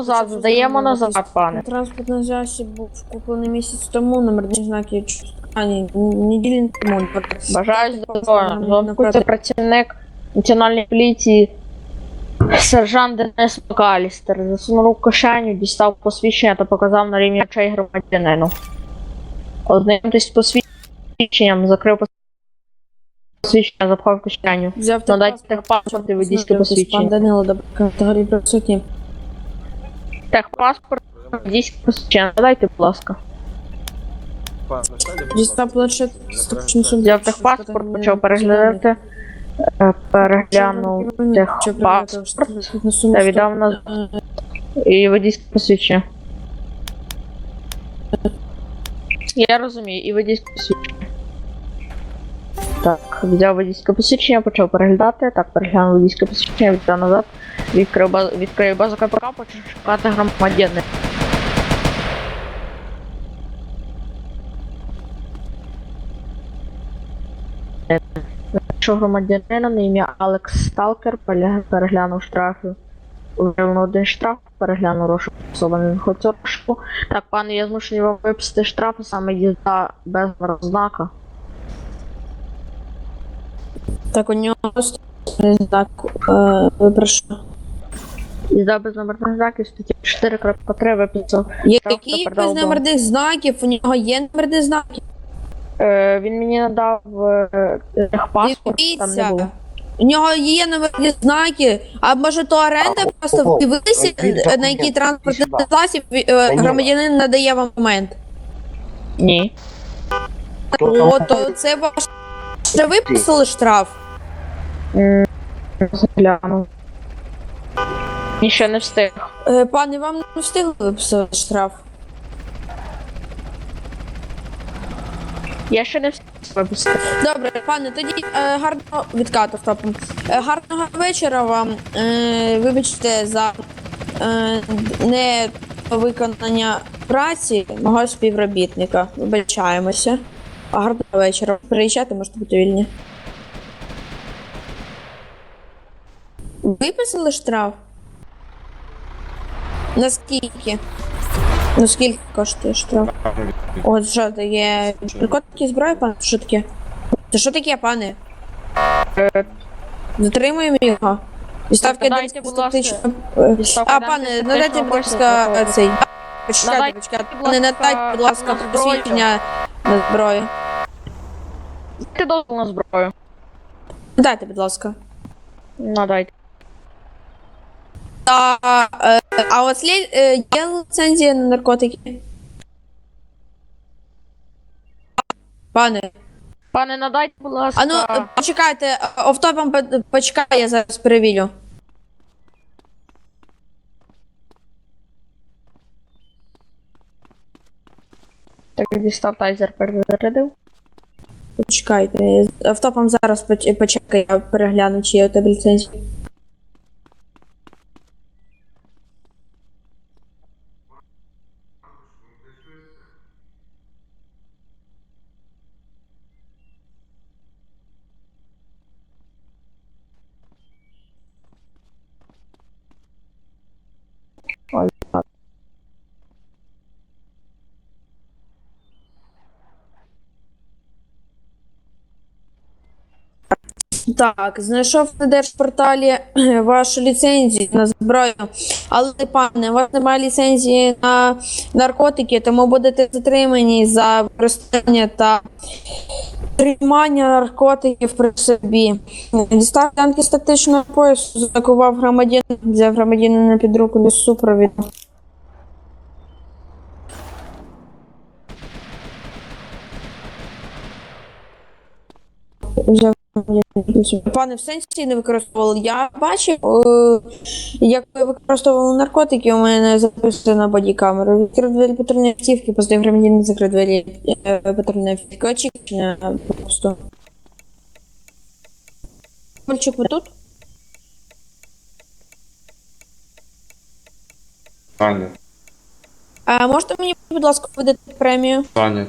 назад, здаємо назад, пане. Транспортний засіб був куплений місяць тому, номерні знаки а, ні, неділі тому. Бажаю здоров'я. Зв'язку працівник національної поліції сержант Денис Макалістер. Засунув кишеню, дістав посвідчення та показав на рівні очей громадянину. Ознайомтесь з посвідченням, закрив посвідчення, запхав кишеню. Взяв Надайте техпаспорт і водійське Пан. Данило, добре, категорії присутні. Техпаспорт, водійське посвідчення. Надайте, будь ласка. Дістав планшет, сумнів. Взяв техпаспорт, почав переглядати. е, Переглянув техпаспорт та віддав на і водійське посвідчення. Я розумію, і водійське посвідчення. Так, взяв водійське посвідчення, почав переглядати. Так, переглянув водійське посвідчення, віддав назад, відкрив базу, відкрив базу КПК, почав шукати громадянина. Що громадянина на ім'я Алекс Сталкер переглянув штрафи. Виявлено один штраф, переглянув розшук особи не. Так, пане, я змушений вам виписати штраф, саме їзда без знака. Так, у нього не знак, е, прошу. Їзда без номерних знаків, статті 4.3 виписав. Який без номерних знаків? У нього є номерні знаки. Е, він мені надав е, техпаспорт, там не було. У нього є номерні знаки, а може то оренда А, просто о, о, дивилися, на який транспортний сюди. засіб е, громадянин надає вам момент. Ні. Хто там? О, то це ваш. Вже виписали штраф? М, Гляну. Ще не встиг. Е, Пане, вам не встигли виписати штраф. Я ще не встиг випустити. Добре, пане, тоді е, гарного відкату втопом. Е, гарного вечора вам. Е, вибачте за е, не виконання праці мого співробітника. Вибачаємося. Гарного вечора. Приїжджайте, можете бути вільні. Виписали штраф? Наскільки? Ну скільки коштує штраф? От що це є наркотики зброї, пане? Що таке? Це що таке, пане? Затримуємо його. Відставки Надайте, будь відставки А, пане, статичного надайте, будь ласка, проходу. цей. Почекайте, Надайте, почекайте. будь Пане, ласка, надайте, будь ласка, на зброю. посвідчення на зброю. Ти дозвіл на зброю. Дайте, будь ласка. Надайте. А, е, а у вас є, е, ліцензія на наркотики? Пане, Пане, надайте, будь ласка. а ну, почекайте, офтопом почекай, я зараз перевірю. Так, дістав тайзер перезарядив. Почекайте, автопом зараз поч- почекай, я перегляну, чи є у тебе ліцензія. Так, знайшов на держпорталі вашу ліцензію на зброю, але пане, у вас немає ліцензії на наркотики, тому будете затримані за використання та тримання наркотиків при собі. Дістав танки з тактичного поясу, закував громадян, взяв громадянина під руку до супровіду. Взяв Пане, в сенсі не використовували. Я бачив, е, як ви використовували наркотики, у мене записано на бодікамеру. Відкрив двері патрульної автівки, поздав громадянин закрив двері е, патрульної автівки. Очікування просто. Мальчик, ви тут? Таня, А можете мені, будь ласка, видати премію? Таня.